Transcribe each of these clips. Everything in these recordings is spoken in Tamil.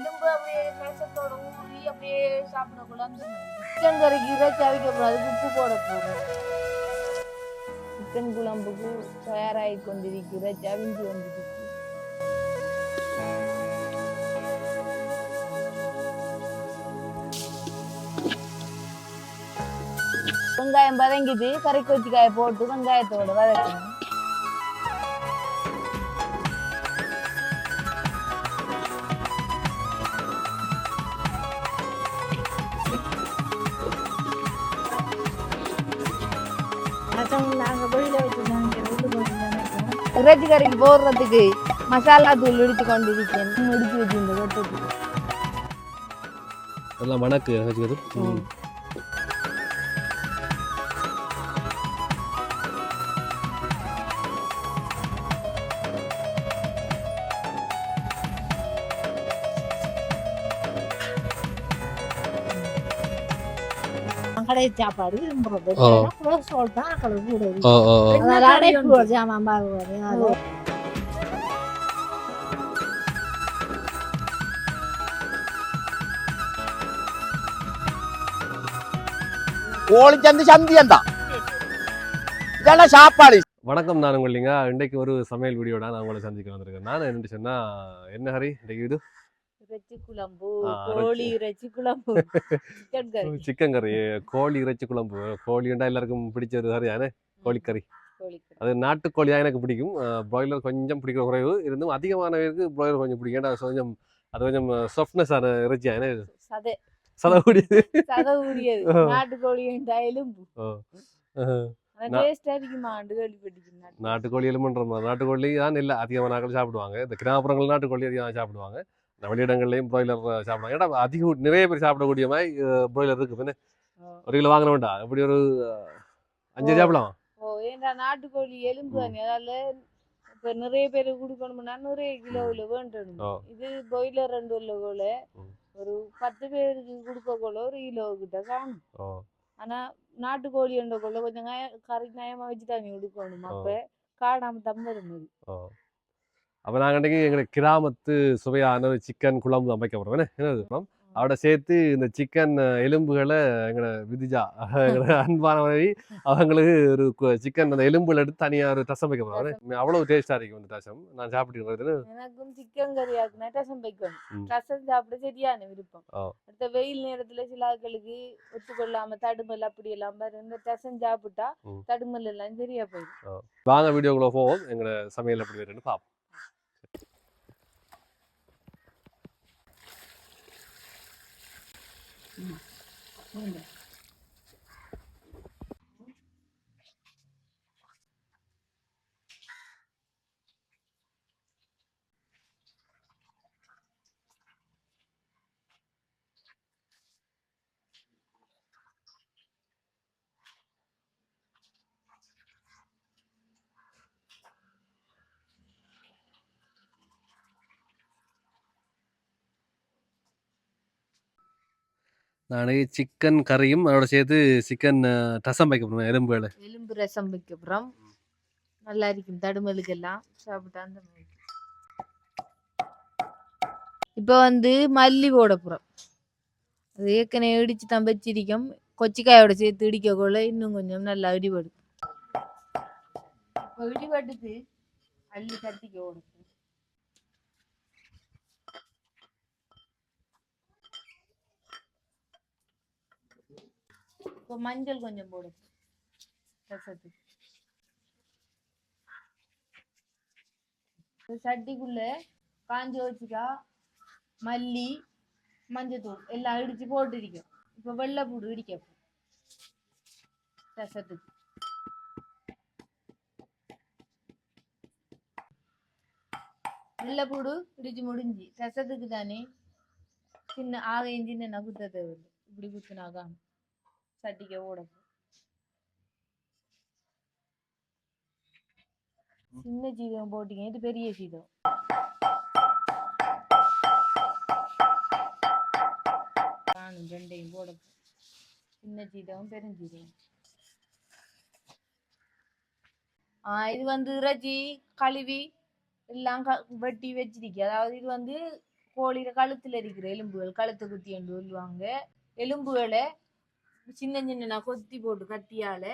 எலும்பு அப்படியே கலசத்தோட ஊறி அப்படியே சாப்பிடக்குள்ள அந்த சிக்கன் கறிக்கு இறைச்சி அவிக்க உப்பு போட போகிறோம் சிக்கன் குழம்புக்கு தயாராகி கொண்டிருக்கிற ஜவிஞ்சு கொண்டிருக்கு வெங்காயம் வதங்கிட்டு கறி கொச்சிக்காயை போட்டு வெங்காயத்தோட வதக்கணும். இறைச்சி கறிக்கு போடுறதுக்கு மசாலா தூள் இடித்து கொண்டிருக்கேன். இடிச்சு வச்சிருந்த கொட்டத்துக்கு அதெல்லாம் வணக்கு வச்சுக்கிறது ம். கடை சாப்பாடு விரும்புறது. கொலஸ்ட்ரால் தான் கூட அடைப்பு ஜாமான் அது கோழிச்சந்தி சந்தியம் தான் இதெல்லாம் சாப்பாடு. வணக்கம் நான் உங்களிங்க இன்றைக்கு ஒரு சமையல் வீடியோட நான் உங்களை சந்திக்க வந்திருக்கேன். நான் என்ன சொன்னா என்ன ஹரி? இன்றைக்கு இது? இறைச்சி குழம்பு கோழி இறைச்சி குழம்பு சிக்கன் கறி சிக்கன் கறி கோழி இறைச்சி குழம்பு. கோழிண்டா எல்லாருக்கும் பிடிச்ச ஒரு கறி தானே கோழிக்கறி. கோழி கறி அது நாட்டுக்கோழி தான் எனக்கு பிடிக்கும். ப்ராய்லர் கொஞ்சம் பிடிக்கிற குறைவு. இருந்தும் அதிகமான பேருக்கு ப்ராய்லர் கொஞ்சம் பிடிக்கும். ஏன்னா கொஞ்சம் அது கொஞ்சம் சாஃப்ட்னஸ் ஆன இறைச்சி ஏன்னா சதை. சதை ஊறியது ஆ. நாட்டுக்கோழி எலும்பு. ஆனா நா- டேஸ்டா இருக்குமா ஆண்டு கேள்விப்பட்டிருக்கேன் நாட்டுக்கோழி. எலும்புன்ற மாதிரி. நாட்டுக்கோழி தான் இல்லை அதிகமான நாட்கள் சாப்பிடுவாங்க. இந்த கிராமப்புறங்கள் நாட்டுக்கோழி அதிகமாக சாப்பிடுவாங்க. வெளியிடங்கள்லையும் ப்ராய்லர் சாப்பிடுவாங்க ஏன்னா அதிக நிறைய பேர் சாப்பிடக்கூடிய மாதிரி ப்ராய்லர் இருக்கு. பின்ன ஒரு கிலோ வாங்கின வேண்டாம். எப்படி ஒரு அஞ்சு. சாப்பிடலாம். ஓ ஏன்டா நாட்டுக்கோழி எலும்பு தானே? அதால இப்ப நிறைய பேர் கொடுக்கணும்னா நிறைய கிலோவில் வேண்டணும். ஓ. இது பாய்லர் ரெண்டு உள்ள போல. ஒரு பத்து பேருக்கு கொடுக்க போல ஒரு கிலோ கிட்ட காணும். ஓ. ஆனா நாட்டுக்கோழி என்ற கொள்ள கொஞ்சம் கறி நயமா வச்சுட்டாங்க கொடுக்கணும் ஓ. அப்ப காணாம தம்பரும் அது. ஓ. அப்போ நாங்கள் அன்றைக்கி எங்களுக்கு கிராமத்து சுவையான ஒரு சிக்கன் குழம்பு அமைக்க போகிறோம் என்ன? என்னது அவட சேர்த்து இந்த சிக்கன் எலும்புகளை எங்களோட விதிஜா எங்களோட அன்பான மனைவி அவங்களுக்கு ஒரு சிக்கன் அந்த எலும்புல எடுத்து தனியாக ஒரு ரசம் வைக்க போகிறோம் அவ்வளோ டேஸ்டாக இருக்கும் இந்த ரசம் நான் சாப்பிட்டு எனக்கும் சிக்கன் கறி ஆக்குனா ரசம் வைக்கணும். ரசம் சாப்பிட சரியான விருப்பம். அடுத்த வெயில் நேரத்துல சில ஆட்களுக்கு ஒத்துக்கொள்ளாம தடுமல் அப்படி எல்லாம் பாரு இந்த ரசம் சாப்பிட்டா. தடுமல் எல்லாம் சரியா போயிடும் வாங்க வீடியோக்குள்ள போவோம். எங்களோட சமையல் எப்படி வருதுன்னு பார்ப்போம் 嗯。好弄呗 நான் சிக்கன் கறியும் அதோட சேர்த்து சிக்கன் ரசம் வைக்க போகிறோம் எலும்புகளை எலும்பு ரசம் வைக்க அப்புறம் நல்லா இருக்கும் தடுமலுக்கு எல்லாம் சாப்பிட்டா அந்த மாதிரி இப்போ வந்து மல்லி போட போகிறோம் அது ஏற்கனவே இடிச்சு தான் வச்சிருக்கோம் கொச்சிக்காயோட சேர்த்து இடிக்கக்குள்ள இன்னும் கொஞ்சம் நல்லா இடிபடும். இப்போ இடிபட்டுக்கு அள்ளி தட்டிக்க ஓடும் மஞ்சள் கொஞ்சம் போடும் ரசத்துக்கு சட்டிக்குள்ள காஞ்ச வச்சுக்கா மல்லி மஞ்சத்தூள் எல்லாம் இடிச்சு போட்டிருக்கோம் இப்போ வெள்ளைப்பூடு இடிக்க ரசத்துக்கு வெள்ளைப்பூடு இடிச்சு முடிஞ்சு ரசத்துக்கு தானே சின்ன ஆகையும் சின்ன குத்த தேவை இப்படி குத்துனாதான் சட்டிக்க ஓட சின்ன சீரகம் போட்டீங்க. இது பெரிய சீரகம். காணும் ரெண்டையும் போட சின்ன சீரகம் பெருஞ்சீரகம் ஆ இது வந்து இறைச்சி கழுவி எல்லாம் க வெட்டி வச்சிருக்கேன். அதாவது இது வந்து கோழியில கழுத்துல இருக்கிற எலும்புகள் கழுத்தை குத்தி என்று சொல்லுவாங்க. எலும்புகளை சின்ன சின்ன கொத்தி போட்டு கத்தியால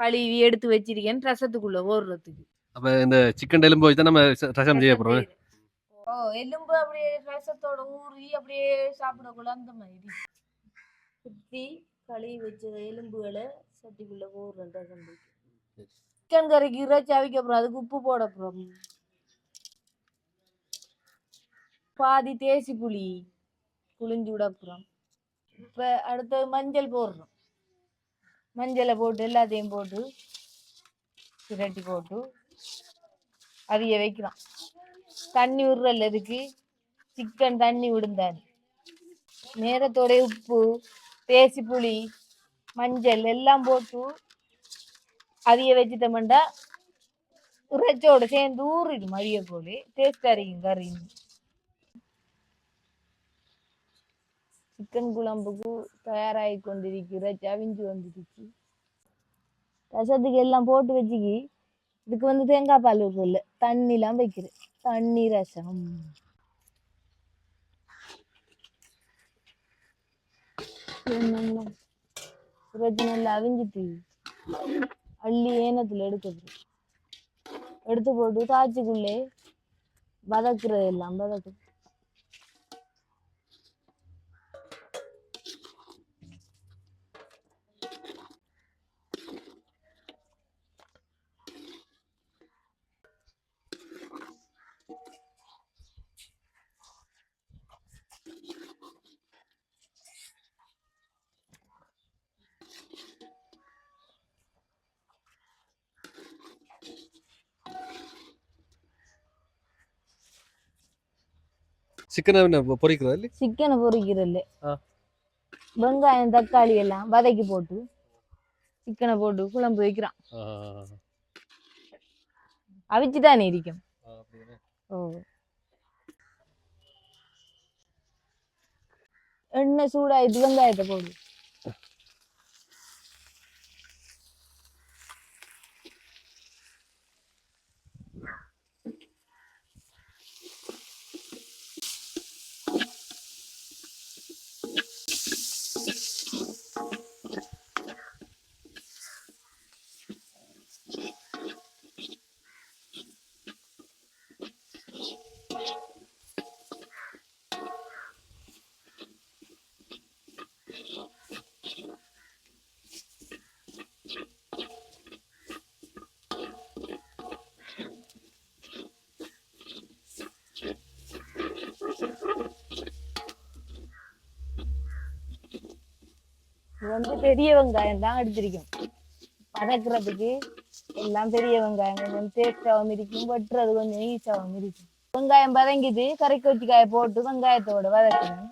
கழுவி எடுத்து வச்சிருக்கேன் ரசத்துக்குள்ள ஓடுறதுக்கு. அப்ப இந்த சிக்கன் எலும்பு வச்சு நம்ம ரசம் செய்ய போறோம். ஓ எலும்பு அப்படியே ரசத்தோட ஊறி அப்படியே சாப்பிடக்குள்ள அந்த மாதிரி. குத்தி கழுவி வச்ச எலும்புகளை சட்டிக்குள்ள ஊறுற ரசம் சிக்கன் கறிக்கு இறைச்சி அவிக்க அப்புறம் அதுக்கு உப்பு போட அப்புறம் பாதி தேசி புளி புளிஞ்சு விட அப்புறம் இப்போ அடுத்தது மஞ்சள் போடுறோம். மஞ்சளை போட்டு எல்லாத்தையும் போட்டு திரட்டி போட்டு அவிய வைக்கலாம். தண்ணி விடுறல இதுக்கு. சிக்கன் தண்ணி விடுந்தாரு. நேரத்தோட உப்பு தேசி புளி மஞ்சள் எல்லாம் போட்டு அவிய வச்சுட்டோம்டா இறைச்சோட சேர்ந்து ஊறிடும் அவிய போல டேஸ்டாக இருக்கும் கறி சிக்கன் குழம்புக்கு தயாராகி கொண்டிருக்கு சவிஞ்சு அவிஞ்சு வந்துருச்சு ரசத்துக்கு எல்லாம் போட்டு வச்சுக்கி இதுக்கு வந்து தேங்காய் பால் இல்லை தண்ணிலாம் வைக்கிறேன். தண்ணி ரசம். இறைச்சி நல்லா அவிஞ்சிட்டு அள்ளி ஏனத்தில் எடுக்கிறது. எடுத்து போட்டு தாய்ச்சிக்குள்ளே வதக்குறது எல்லாம் வதக்கு. சிக்கனை பொரிக்கிறதா இல்லை. சிக்கனை பொரிக்கிறல்ல. வெங்காயம் தக்காளி எல்லாம் வதக்கி போட்டு சிக்கனை போட்டு குழம்பு வைக்கிறான். அவிச்சுதானே இருக்கும் ஓ. எண்ணெய் சூடாயிட்டு வெங்காயத்தை போடு. இது வந்து பெரிய வெங்காயம் தான் எடுத்திருக்கும். வதக்குறதுக்கு எல்லாம் பெரிய வெங்காயம். கொஞ்சம் டேஸ்டாகவும் இருக்கும் வெட்டுறது கொஞ்சம் ஈஸாகவும் இருக்கும் வெங்காயம் வதங்கிட்டு கறி கொச்சிக்காயை போட்டு வெங்காயத்தோட வதக்கணும்.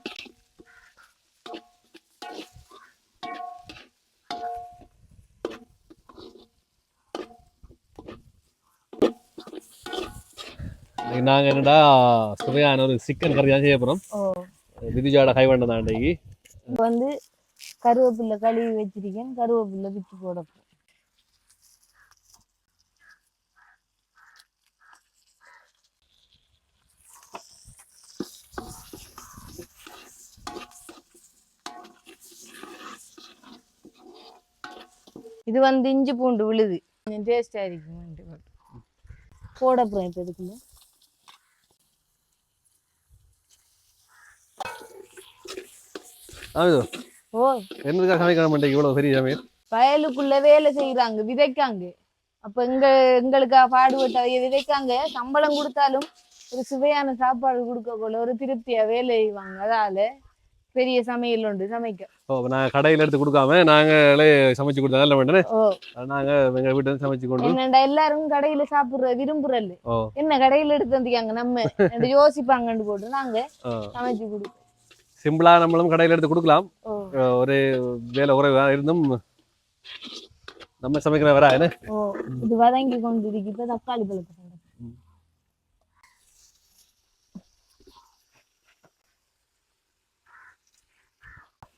நாங்க என்னடா சுவையான ஒரு சிக்கன் கறி தான் செய்ய போறோம். விதிஜாட கைவண்டம் தான் வந்து கருவேப்பிலை கழுவி வச்சிருக்கேன் கருவேப்பிலை பிச்சு போட இது வந்து இஞ்சி பூண்டு விழுது. கொஞ்சம் டேஸ்டாக இருக்கும் போட அப்புறம் இப்போ இதுக்குள்ள. ஆமாம் ஓ. என்னதுக்காக சமைக்கணும் இன்றைக்கு இவ்வளவு பெரிய சமையல் வயலுக்குள்ள வேலை செய்யறாங்க விதைக்காங்க. அப்ப எங்க எங்களுக்கா பாடுபட்ட விதைக்காங்க. சம்பளம் கொடுத்தாலும் ஒரு சுவையான சாப்பாடு கொடுக்க போல ஒரு திருப்தியா வேலை செய்வாங்க. அதால பெரிய சமையல் உண்டு சமைக்க. ஓ நாங்கள் கடையில் எடுத்து கொடுக்காம நாங்களே சமைச்சு கொடுத்தா வேண்டனே ஓ. நாங்க எங்க வீட்டுல சமைச்சு கொண்டு என்னடா எல்லாரும் கடையில சாப்பிடுற விரும்புறல்ல. என்ன கடையில எடுத்து வந்திருக்காங்க நம்ம? யோசிப்பாங்கன்னு போட்டு நாங்க. சமைச்சு கொடுப்போம். சிம்பிளா நம்மளும் கடையில் எடுத்து கொடுக்கலாம். ஒரு வேலை குறைவா இருந்தும் நம்ம சமைக்கிற வரா என்ன? இது வதங்கி கொண்டு இருக்கு இப்ப தக்காளி பழத்தை.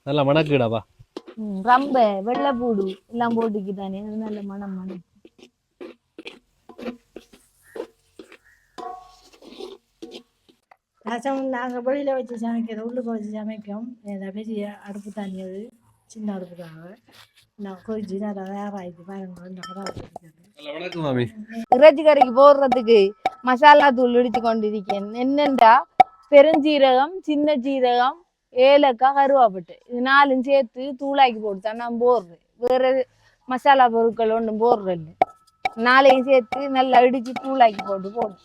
நல்லா மணக்குடாப்பா ரம்ப வெள்ளைப்பூடு எல்லாம் போட்டுக்கிட்டானே நல்ல மனம் மனம் ரசம் நாங்கள் வெளியில் வச்சு சமைக்கிறது உள்ளுக்கு வச்சு சமைக்கும் பெரிய அடுப்பு தண்ணி அது சின்ன அடுப்புக்காக. நான் கொதிச்சு நல்லா வேறாயிட்டு பாருங்க வணக்கம் மாமி. இறைச்சி கறிக்கு போடுறதுக்கு மசாலா தூள் இடிச்சு கொண்டிருக்கேன். என்னென்றா? பெருஞ்சீரகம் சின்ன சீரகம் ஏலக்காய் கருவாப்பட்டு. இது நாலும் சேர்த்து தூளாக்கி போட்டு தான் நான் போடுறேன். வேற மசாலா பொருட்கள் ஒன்றும் இல்லை நாளையும் சேர்த்து நல்லா இடிச்சு தூளாக்கி போட்டு போடும்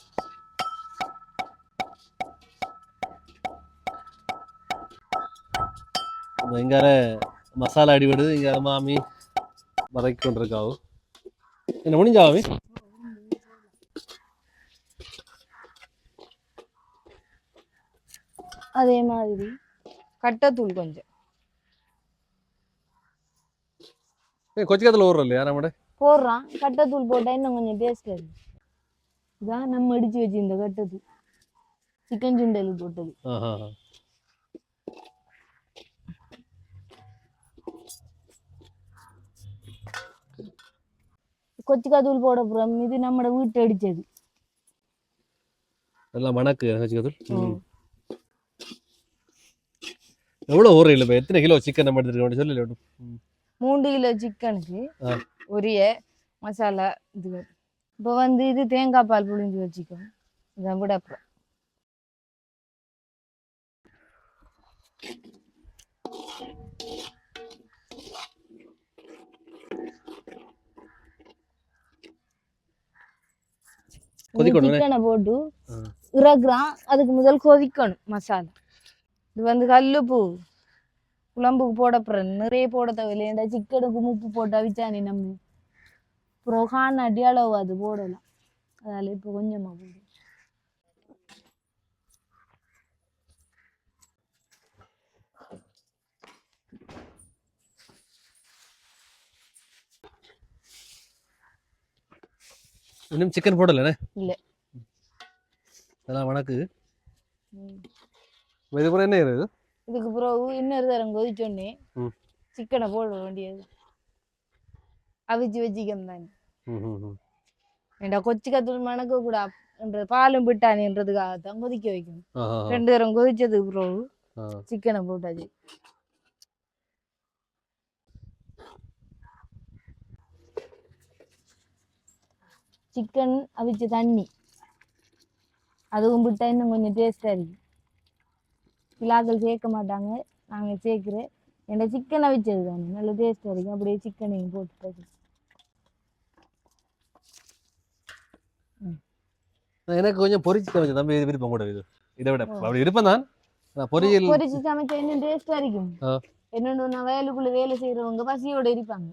இங்கார மசாலா அடிபடுது. இங்கார மாமி வதக்கி கொண்டிருக்காவு. என்ன முடிஞ்சா மாமி? அதே மாதிரி கட்டத்தூள் கொஞ்சம். கொச்சிக்கத்தில் ஊர்றோம் இல்லையா? நம்ம போடுறான். கட்டத்தூள் போட்டா இன்னும் கொஞ்சம் டேஸ்ட் இருக்கு இதான் நம்ம இடிச்சு வச்சிருந்த கட்டத்தூள். சிக்கன் சுண்டல் போட்டது. ஆஹா கொச்சிக்காய் தூள் போட போறோம். இது நம்மட வீட்டு அடிச்சது. எல்லாம் மணக்கு கொச்சிக்கத்தில் எவ்வளோ ஊர் இல்லை இப்போ எத்தனை கிலோ சிக்கன் நம்ம எடுத்துருக்கோம்? சொல்லி இல்லை மூன்று கிலோ சிக்கனுக்கு. உரிய மசாலா இது. இப்போ வந்து இது தேங்காய் பால் புழிஞ்சு வச்சுக்கோ இதை விட அப்புறம் கொதிக்கணும் சிக்கனை போட்டு. இறக்குறான் அதுக்கு முதல் கொதிக்கணும் மசாலா. இது வந்து கல்லுப்பு. குழம்புக்கு போட நிறைய போட தேவையில்லை. சிக்கனுக்கு உப்பு போட்டு அவிச்சானே நம்ம? காண அடி அளவு அது போடலாம். அதால இப்போ கொஞ்சமா போடும் இன்னும் சிக்கன் போடலண்ணே? இல்ல. வணக்கு. இது கூட என்ன இது இதுக்கு பிறகு இன்னொரு தரம் கொதிச்சோடனே. சிக்கனை போட வேண்டியது அவிச்சு வச்சிக்கணும் தானே. ஏண்டா கொச்சி கத்தூள் மணக்க கூட என்ற பாலும் விட்டானேன்றதுக்காகத்தான் கொதிக்க வைக்கணும். ரெண்டு தரம் கொதிச்சதுக்கு பிறகு. சிக்கனை போட்டாச்சு சிக்கன் அவிச்ச தண்ணி அதுவும் விட்டா இன்னும் கொஞ்சம் டேஸ்டாக இருக்கு பிளாக்கள் சேர்க்க மாட்டாங்க நாங்கள் சேர்க்குறேன் என்கிட்ட சிக்கன் அவிச்சது தானே நல்ல டேஸ்டாக இருக்கு அப்படியே சிக்கனையும் போட்டு எனக்கு கொஞ்சம் பொரிச்சு கொஞ்சம் தம்பி விருப்பம் கூட இது இதை விட அப்படி விருப்பம் தான் நான் பொரியல் பொரிச்சு சமைச்சா இன்னும் டேஸ்டாக இருக்கும். என்னென்னு வயலுக்குள்ள வேலை செய்கிறவங்க பசியோட இருப்பாங்க.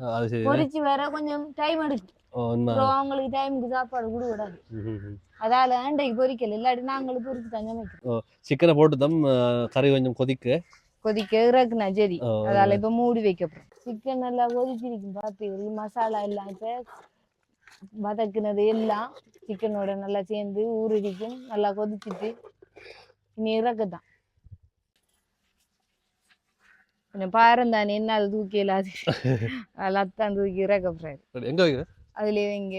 பொரிச்சு வேற கொஞ்சம் டைம் எடுக்கும். அவங்களுக்கு டைமுக்கு சாப்பாடு கூட விடாது. அதால அண்டைக்கு பொரிக்கல இல்லாட்டி நாங்களும் பொரிச்சு தான் சமைக்கிறோம் சிக்கனை போட்டு தம் கறி கொஞ்சம் கொதிக்க. கொதிக்க இறக்குனா சரி அதால இப்ப மூடி வைக்க போறோம். சிக்கன் நல்லா கொதிச்சிருக்கும் பாத்தீங்க மசாலா எல்லாம் இப்ப வதக்குனது எல்லாம் சிக்கனோட நல்லா சேர்ந்து ஊறிக்கும் நல்லா கொதிச்சிட்டு இனி இறக்கத்தான். கொஞ்சம் பாரம் தானே என்ன அது தூக்கி இல்லாது அதான் தூக்கி இறக்க போறாரு எங்க வைக்கிற அதுலயே இங்க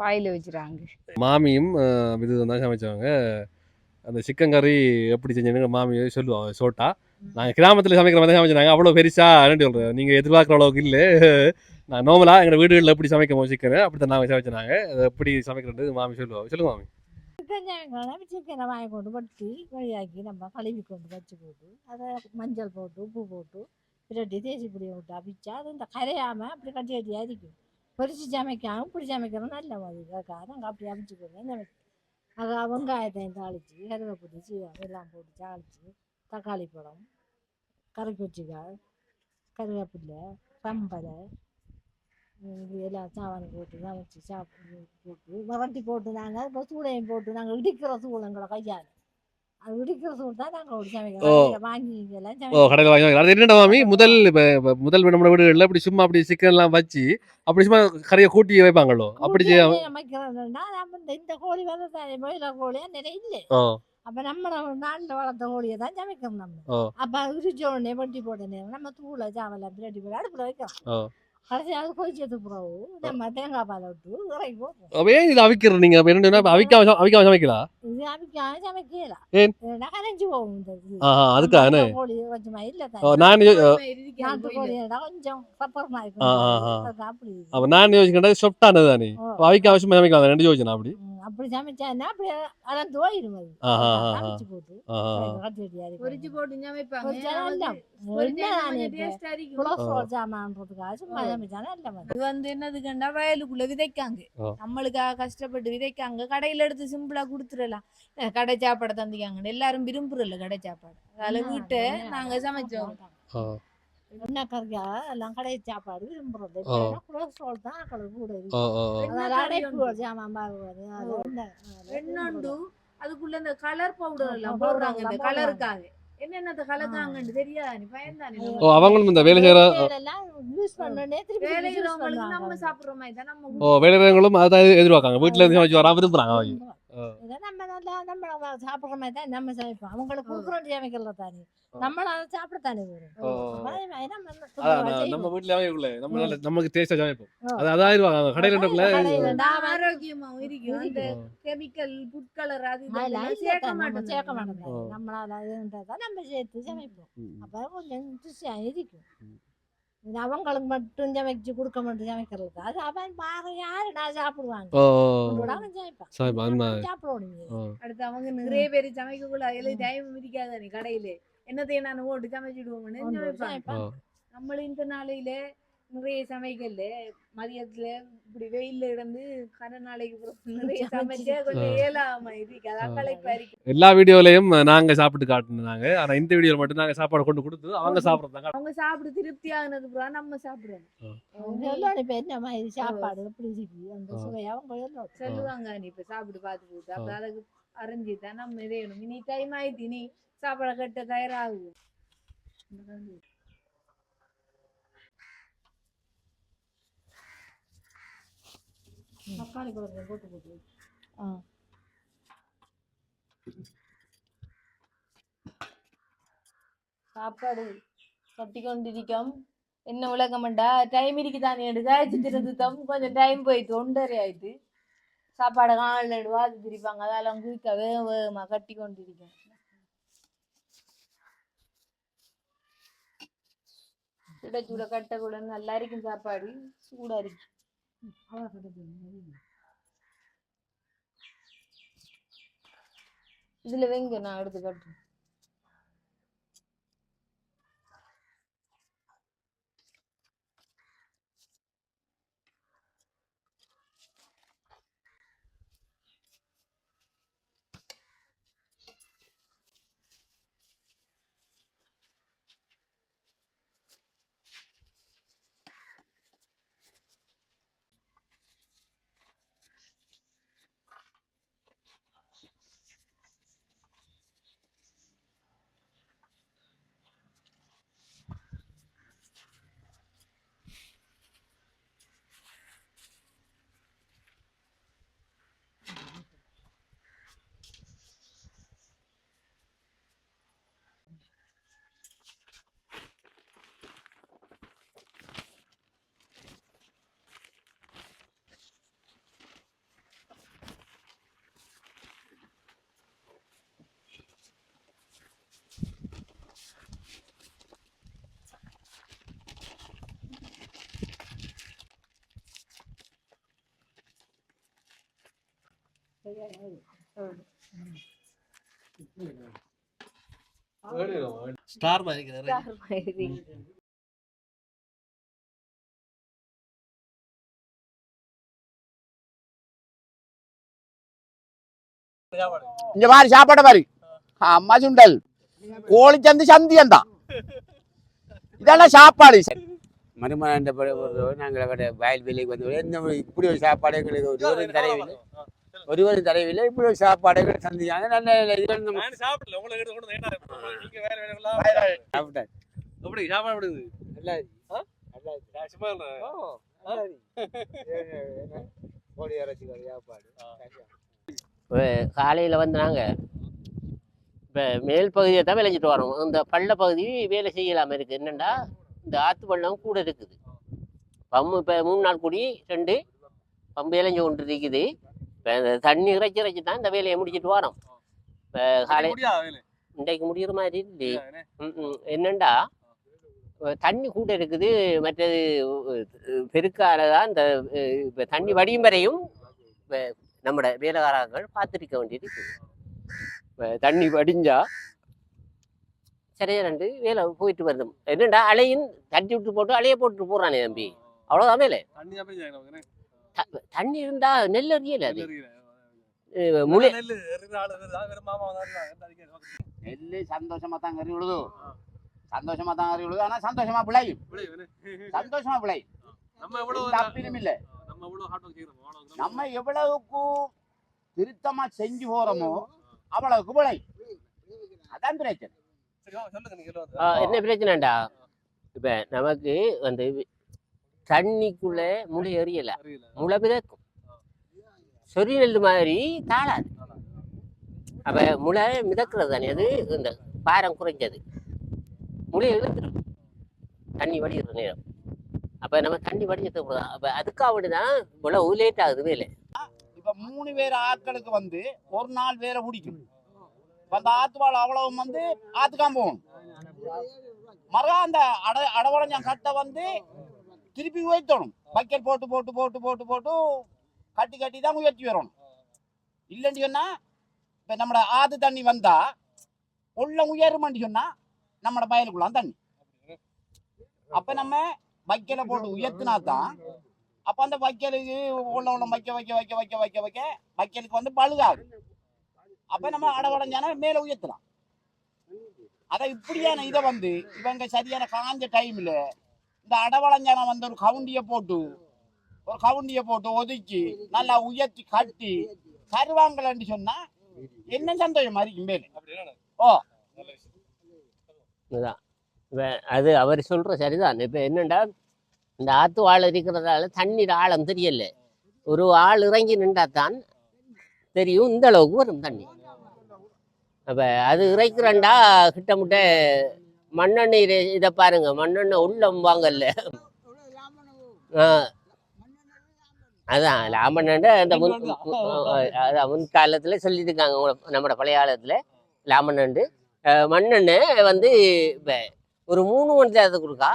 பாயில வச்சிருக்காங்க மாமியும் இது தான் சமைச்சவங்க அந்த சிக்கன் கறி எப்படி செஞ்சீங்க மாமி சொல்லுவாங்க சோட்டா. நாங்கள் கிராமத்தில் சமைக்கிற மாதிரி சமைச்சாங்க அவ்வளோ பெருசா ரெண்டு சொல்கிறேன் நீங்கள் எதிர்பார்க்குற அளவுக்கு இல்லை. நான் நார்மலாக எங்கள் வீடுகளில் எப்படி சமைக்கமோ சிக்கன் அப்படி தான் நாங்கள் சமைச்சாங்க அதை எப்படி சமைக்கிறது மாமி சொல்லுவாங்க சொல்லுங்க மாமி. சிக்கன் சிக்கனை வாங்கி கொண்டு வட்டி வழியாக்கி நம்ம கழுவி கொண்டு வச்சு போட்டு அதை மஞ்சள் போட்டு உப்பு போட்டு பிரட்டி தேசி பொடியை விட்டு அவிச்சா அது இந்த கரையாமல் அப்படி கட்டி கட்டி அரிக்கும் பொரிச்சு சமைக்காமல் இப்படி சமைக்கிறோம் நல்ல மாதிரி நாங்கள் அப்படி அவிச்சு போடுறோம் சமைக்கிறோம் அது வெங்காயத்தை தாளித்து கருவேப்பிலை சீரகம் எல்லாம் போட்டு தாளித்து தக்காளி பழம் கரைக்குச்சிக்காய் வச்சுக்காய் கருவேப்பிலை எல்லாம் சாவானி போட்டு சமைச்சு சாப்பிட்டு போட்டு. வரட்டி போட்டு நாங்கள் இப்போ சூளையும் போட்டு நாங்கள் இடிக்கிற சூள் எங்களை கையால் அது இடிக்கிற சூள் தான் நாங்கள் ஒரு. சமைக்கிறோம் வாங்கி எல்லாம் ஓ கடையில் வாங்கி அது என்னடா மாமி? முதல் இப்போ முதல் நம்ம வீடுகளில் இப்படி சும்மா அப்படி சிக்கன் எல்லாம் வச்சு அப்படி சும்மா கறியை கூட்டி வைப்பாங்களோ? அப்படி சமைக்கிறோம்னா நம்ம இந்த கோழி வந்து தானே மயிலா கோழியா நிறைய இல்லை. அப்போ நம்ம நாட்டில் வளர்த்த கோழியை தான் சமைக்கிறோம் நம்ம. அப்போ உரிச்ச உடனே வட்டி போட்ட நேரம் நம்ம தூளை சாவலை பிரட்டி போட்டு அடுப்பில் வைக்கிறோம் இது அவிக்கிற நீங்க? என்ன சொன்னா, அப்ப அவிக்காம சம- அவிக்காம சமைக்கலாம் இது அவிக்காம சமைக்கலாம் ஏன்? இல்லைன்னா கரைஞ்சு போகும் இந்த இது. ஆஹா அதுக்காக நாட்டு கோழி கொஞ்சமா இல்ல ஓ, தானே. நான் யோ- நாட்டு கோழி இருந்தா கொஞ்சம் சப்பரமா இருக்கும் ஆ, ஆ, ஆ. அதுக்கு அப்படி இருக்கு. அப்ப நான் யோசிக்கிட்டா சொப்டானது தானே? ஓ. அப்ப அவிக்காம சும்மா சமைக்கலாம் ரெண்டு யோசனை அப்படி. ம், அப்படி சமைச்சான்னா அப்படி அதான் தோயிரும் அது. ஆஹா, ஆஹா. சமைச்சு போட்டு. பொரிச்சு போட்டு இருக்கும். கொலஸ்ட்ரால் ஜாமான்றதுக்காக சும்மா நல்ல மாதிரி. இது வந்து என்னதுக்குண்டா வயலுக்குள்ள விதைக்காங்க. நம்மளுக்காக கஷ்டப்பட்டு விதைக்காங்க. கடையில எடுத்து சிம்பிளா கொடுத்துடலாம். கடை சாப்பாடை தந்திக்காங்க எல்லாரும் விரும்புறல கடை சாப்பாடு. அதனால வீட்டை நாங்க சமைச்சோம். ஆ. என்ன கறியா? எல்லாம் கடை சாப்பாடு விரும்புறது. கொலஸ்ட்ரால் தான் கடவுள் கூட ஆ, இருக்கு ஆ, ஆ. அதனால அடைப்பு ஜாமான் ரெண்டு அதுக்குள்ள இந்த கலர் பவுடர் எல்லாம் போடுறாங்க இந்த கலருக்காக. என்னென்ன கலக்காங்கன்னு தெரியாதா பயந்தானே ஓ அவங்களும் இந்த வேலை செய்யற எல்லாம் யூஸ் பண்ணனே திருப்பி வேலை திருப்பி use செய்யறவங்களுக்கு நம்ம பண்ணுவாங்க. சாப்பிடுற மாதிரி தான் நம்ம ஓ வேலைகளும் அதான் எதிர்- எதிர்பார்க்காங்க. வீட்டுல இருந்து சமைச்சு வரா விரும்புறாங்க அவங்க. இதை நம்ம நல்லா நம்ம சாப்பிடுற மாதிரி தான் நம்ம சமைப்போம். அவங்களுக்கு. கொடுக்குறோம் சமைக்கல தானே. ஆ. நம்மள அதை சாப்பிட தானே வரும் நம்ம நம்ம. வீட்டுல அமைக்கல நம்ம நமக்கு டேஸ்டா சமைப்போம். அது அதான் இருவாங்க கடையில நான் ஆரோக்கியமாவும் இருக்கும். அந்த. கெமிக்கல் ஃபுட் கலர் அது சேர்க்க நம்ம மாட்டோம். சேர்க்க நம்ம. மாட்டோம். நம்மளால அது இருந்தா நம்ம சேர்த்து சமைப்போம். அப்ப கொஞ்சம் ருசியா இருக்கும். அவங்களுக்கு மட்டும் சமைச்சு கொடுக்க மட்டும் சமைக்கிறது அது அவன் பாரு யாரு நான் சாப்பிடுவாங்க. அடுத்து அவங்க நிறைய பேர் சமைக்க கூட அதுல டைம் மிதிக்காத நீ கடையில என்னத்தையும் நான் ஓட்டு சமைச்சிடுவோம்னு நம்மளும் இந்த நாளையில நிறைய சமைக்கல மதியத்துல இப்படி வெயில்ல இருந்து கன நாளைக்கு நிறைய சமைச்சே. கொஞ்சம் ஏலாம இருக்கு அதான் எல்லா வீடியோலயும் நாங்க சாப்பிட்டு காட்டுனாங்க ஆனா இந்த வீடியோல மட்டும் நாங்க சாப்பாடு கொண்டு கொடுத்து அவங்க சாப்பிடுறதாங்க அவங்க சாப்பிட்டு திருப்தி ஆகுனது அப்புறம் நம்ம சாப்பிடுறோம் என்ன மாதிரி சாப்பாடு? எப்படி இருக்கு? அந்த ஆ. சுவை அவங்க சொல்லுவாங்க நீ இப்ப சாப்பிட்டு பார்த்து அப்ப அதுக்கு அரைஞ்சி தான் நம்ம இதேணும் இனி டைம் ஆயிடுச்சு நீ சாப்பாடு கட்ட தயாராகும் தக்காளி குழம்பு போட்டு போட்டு சாப்பாடு கட்டி கொண்டிருக்கோம் என்ன உலகமண்டா? டைம் இருக்குதானே காய்ச்சி திருந்துட்டோம் கொஞ்சம் டைம் போயிட்டு ஒன்றரை ஆயிட்டு. சாப்பாடு காணல் வாது திரிப்பாங்க. அதெல்லாம் குயிக்க வேக வேகமா கட்டி கொண்டிருக்கோம் சுட சுட கட்ட கூட நல்லா இருக்கும் சாப்பாடு. சூடா இருக்கு. இதுல வெங்க நான் எடுத்து கட்டுறேன். ஸ்டார் மாதிரி இங்க பாரு சாப்பாடு பாரு. அம்மா சுண்டல். கோழி சந்து சந்தி அந்த. இதெல்லாம் சாப்பாடு. மருமகன் நாங்கள் வயல் வெளியே வந்து இந்த இப்படி ஒரு சாப்பாடு எங்களுக்கு ஒருவரும் தரவில்லை ஒருவரும் தரவில்லை இப்படி ஒரு சாப்பாடு எங்களுக்கு தந்தியாங்க நல்ல வேற சாப்பிட்டாச்சு. எப்படி சாப்பாடு நல்லா காலையில் வந்து நாங்கள் இப்போ மேல் பகுதியை தான் விளைஞ்சிட்டு வரோம். இந்த பள்ள பகுதி வேலை செய்யலாமல் இருக்குது என்னென்னா இந்த ஆற்று பள்ளம் கூட இருக்குது. பம்பு இப்போ மூணு நாள் கூடி ரெண்டு பம்பு இளைஞ்சு கொண்டு இருக்குது. இப்போ இந்த தண்ணி இறைச்சி இறைச்சி தான் இந்த வேலையை முடிச்சிட்டு வரோம். இப்போ காலை இன்றைக்கு முடிகிற மாதிரி ம். என்னண்டா? தண்ணி கூட இருக்குது. மற்றது பெருக்கால தான் இந்த இப்ப தண்ணி வடியும் வரையும் நம்மட வேலைக்காரர்கள் பார்த்துருக்க வேண்டியது. இப்ப தண்ணி வடிஞ்சா சரியா ரெண்டு வேலை போயிட்டு வருது. என்னண்டா? அலையும் தட்டி விட்டு போட்டு அலைய போட்டு போடுறானே தம்பி. அவ்வளோதான் வேலை. தண்ணி இருந்தா நெல் அறியல அது. முளை நெல்லு சந்தோஷமா தான் கறி விழுது. சந்தோஷமா தான் கறி விழுது. ஆனா சந்தோஷமா விளையும். சந்தோஷமா விளையும். அப்பினும் இல்ல. நம்ம எவ்வளவுக்கு திருத்தமா செஞ்சு போறோமோ அவ்வளவுக்கு விளை அதான் பிரச்சனை. என்ன பிரச்சனைடா? இப்ப நமக்கு வந்து தண்ணிக்குள்ள முளை எறியல. முளை பிறக்கும் சொறி நெல் மாதிரி தாளாது. அப்ப முளை மிதக்கிறது தானே அது? இந்த பாரம் குறைஞ்சது. முளை இழுத்துரும். தண்ணி வடிகிற நேரம். அப்ப நம்ம தண்ணி வடிஞ்சது அப்ப அதுக்காக தான் இவ்வளவு லேட் ஆகுது வேலை இப்ப மூணு பேர் ஆட்களுக்கு வந்து ஒரு நாள் வேற பிடிக்கும் அந்த ஆத்துவாள் அவ்வளவு வந்து ஆத்துக்காம போகணும் மறுகா அந்த அட அடவளைஞ்சம் கட்டை வந்து திருப்பி உயர்த்தணும். பக்கெட் போட்டு போட்டு போட்டு போட்டு போட்டு கட்டி கட்டி தான் உயர்த்தி வரணும். இல்லைன்னு சொன்னா இப்போ நம்மட ஆது தண்ணி வந்தால் உள்ள உயருமான்னு சொன்னால் நம்மட வயலுக்குள்ள தண்ணி. அப்போ நம்ம வைக்கல போட்டு உயர்த்தினா தான் அப்போ அந்த வைக்கலுக்கு உள்ள உள்ள வைக்க வைக்க வைக்க வைக்க வைக்க வைக்க வைக்கலுக்கு வந்து பழுகாது அப்போ நம்ம அடவடைஞ்சானா மேலே உயர்த்தலாம். அதை இப்படியான இதை வந்து இவங்க சரியான காஞ்ச டைமில் இந்த அடவளஞ்சனம் வந்து ஒரு கவுண்டிய போட்டு ஒரு கவுண்டிய போட்டு ஒதுக்கி நல்லா உயர்த்தி கட்டி தருவாங்களேன்னு சொன்னா என்ன சந்தோஷம் மாதிரி மேலே ஓ. அது அவர் சொல்ற சரிதான். இப்ப என்னண்டா இந்த ஆத்து ஆள் இருக்கிறதால தண்ணீர் ஆழம் தெரியல. ஒரு ஆள் இறங்கி நின்றா தான் தெரியும் இந்த அளவுக்கு வரும் தண்ணி அப்ப அது இறைக்கிறண்டா கிட்டமுட்ட மண்ணெண்ணெய் இதை பாருங்க மண்ணெண்ணெய் உள்ளம்பாங்கல்ல ஆ. அதான் லாமண்ண அந்த முன் அதான் முன்காலத்துல சொல்லியிருக்காங்க நம்மட பழைய காலத்துல லாமண்ணண்டு மண்ணெண்ணெய் வந்து இப்போ ஒரு மூணு மணி நேரத்துக்கு கொடுக்கா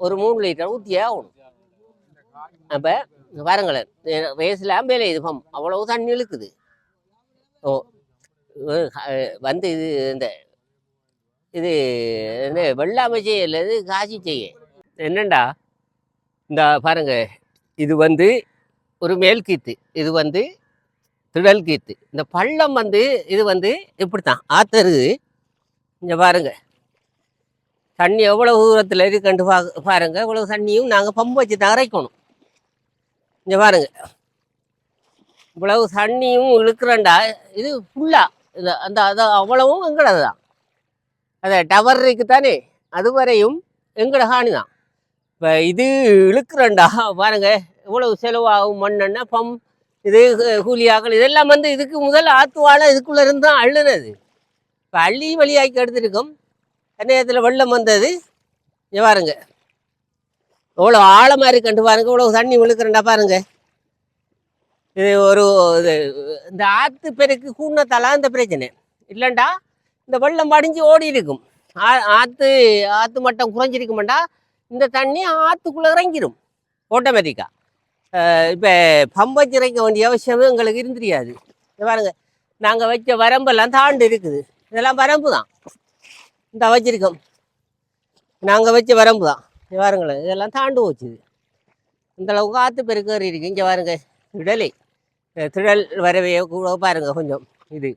ஒரு மூணு லிட்டர் ஊற்றியே ஆகணும். அப்போ பாருங்களேன் வயசில் வேலை இது பம் அவ்வளவு தண்ணி இழுக்குது. ஓ வந்து இது இந்த இது என்ன வெள்ளாமை செய்ய காசி செய்ய என்னண்டா? இந்த பாருங்க. இது வந்து ஒரு மேல் கீத்து. இது வந்து திடல் கீத்து. இந்த பள்ளம் வந்து இது வந்து இப்படித்தான். ஆத்தரு. இங்கே பாருங்க. தண்ணி எவ்வளோ தூரத்தில் இருக்குன்னு பா பாருங்க. இவ்வளவு தண்ணியும் நாங்கள் பம்பு வச்சு தான் இறைக்கணும் இங்கே பாருங்க. இவ்வளவு தண்ணியும் இழுக்கிறண்டா இது ஃபுல்லாக இந்த அந்த அது அவ்வளவும் எங்களது தான் அதை டவர் இருக்கு தானே அது வரையும் எங்களோட ஹானி தான் இப்போ இது இழுக்கிறண்டா பாருங்க. இவ்வளவு செலவாகும் மண்ணெண்ணெய் பம் இது கு- கூலியாக்கள் இதெல்லாம் வந்து இதுக்கு முதல் ஆத்துவாழ இதுக்குள்ளே இருந்து தான் அள்ளுனது. இப்போ அள்ளி வழியாக்கி எடுத்துருக்கோம். நேரத்தில் வெள்ளம் வந்தது. இங்கே பாருங்க. எவ்வளோ ஆழமாக இருக்குன்ட்டு பாருங்க. இவ்வளோ தண்ணி விழுக்கிறண்டா பாருங்க. இது ஒரு இது இந்த ஆற்று பெருக்கு கூண்ணத்தாலாம் இந்த பிரச்சனை. இல்லைண்டா? இந்த வெள்ளம் படிஞ்சு ஓடி இருக்கும் ஆ- ஆற்று ஆற்று மட்டம் குறைஞ்சிருக்குமெண்டா இந்த தண்ணி ஆற்றுக்குள்ளே இறங்கிடும் ஆட்டோமேட்டிக்காக இப்போ பம்பை இறைக்க வேண்டிய அவசியமும் எங்களுக்கு இருந்திரியாது பாருங்க நாங்கள் வச்ச வரம்பெல்லாம் தாண்டு இருக்குது. இதெல்லாம் வரம்பு தான். இந்த வச்சிருக்கோம். நாங்கள் வச்ச வரம்பு தான். பாருங்களேன் இதெல்லாம் தாண்டு போச்சுது இந்த அளவுக்கு ஆற்று பெருக்கேறி இருக்கு. இங்கே பாருங்க திடலை. திடல் வரவே கூட பாருங்க கொஞ்சம் இது.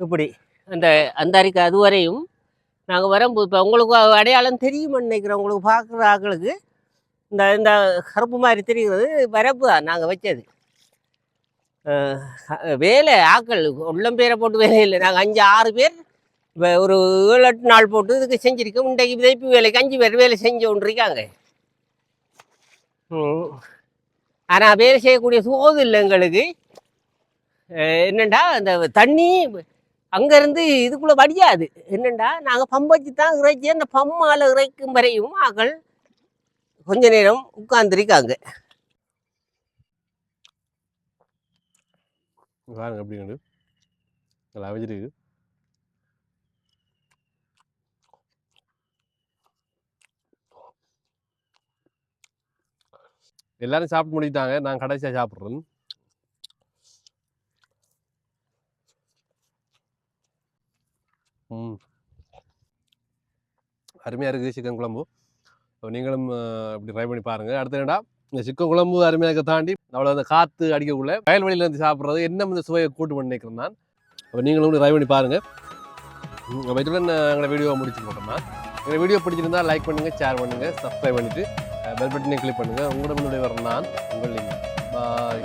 இப்படி. அந்த அந்த அறிக்கை அது வரையும் நாங்கள் வரும்போது இப்போ உங்களுக்கு அடையாளம் தெரியும்னு நினைக்கிறோம் உங்களுக்கு பார்க்குற ஆக்களுக்கு இந்த இந்த கருப்பு மாதிரி தெரிகிறது வரப்பு தான் நாங்கள் வச்சது. வேலை ஆக்கள் உள்ளம் பேரை போட்டு வேலை இல்லை. நாங்கள் அஞ்சு ஆறு பேர் இப்போ ஒரு ஏழு எட்டு நாள் போட்டு இதுக்கு செஞ்சுருக்கோம். இன்றைக்கு விதைப்பு வேலைக்கு அஞ்சு பேர் வேலை செஞ்சு கொண்டிருக்காங்க ஆனால் வேலை செய்யக்கூடிய சோது இல்லை எங்களுக்கு. அஹ் என்னண்டா அந்த தண்ணி அங்கேருந்து இதுக்குள்ளே வடியாது. என்னண்டா? நாங்கள் பம்பச்சு தான் இறைச்சி அந்த பம்மால் இறைக்கும் வரையும் ஆக்கள் கொஞ்ச நேரம் உட்கார்ந்துருக்காங்க. பாருங்க எப்படி கண்டு நல்லா அவிஞ்சிருக்கு எல்லாரும் சாப்பிட்டு முடித்தாங்க நான் கடைசியாக சாப்பிட்றேன். அருமையாக இருக்குது சிக்கன் குழம்பு. அப்போ நீங்களும் இப்படி ட்ரை பண்ணி பாருங்கள் அடுத்த என்னடா? இந்த சிக்கன் குழம்பு அருமையாக இருக்க தாண்டி அவ்வளோ அந்த காற்று அடிக்கக்குள்ள வயல்வெளியில இருந்து சாப்பிட்றது என்ன இந்த சுவையை கூட்டு பண்ணி நினைக்கிறேன் நான் அப்போ நீங்களும் ட்ரை பண்ணி பாருங்கள் அப்போ இதுடன் எங்களை வீடியோவை முடிச்சு போட்டோம்னா எங்கள் வீடியோ பிடிச்சிருந்தா லைக் பண்ணுங்கள் ஷேர் பண்ணுங்கள் சப்ஸ்கிரைப் பண்ணிவிட்டு பெல் பட்டனை கிளிக் பண்ணுங்கள் உங்களோட முன்னாடி வர நான் உங்கள் பாய்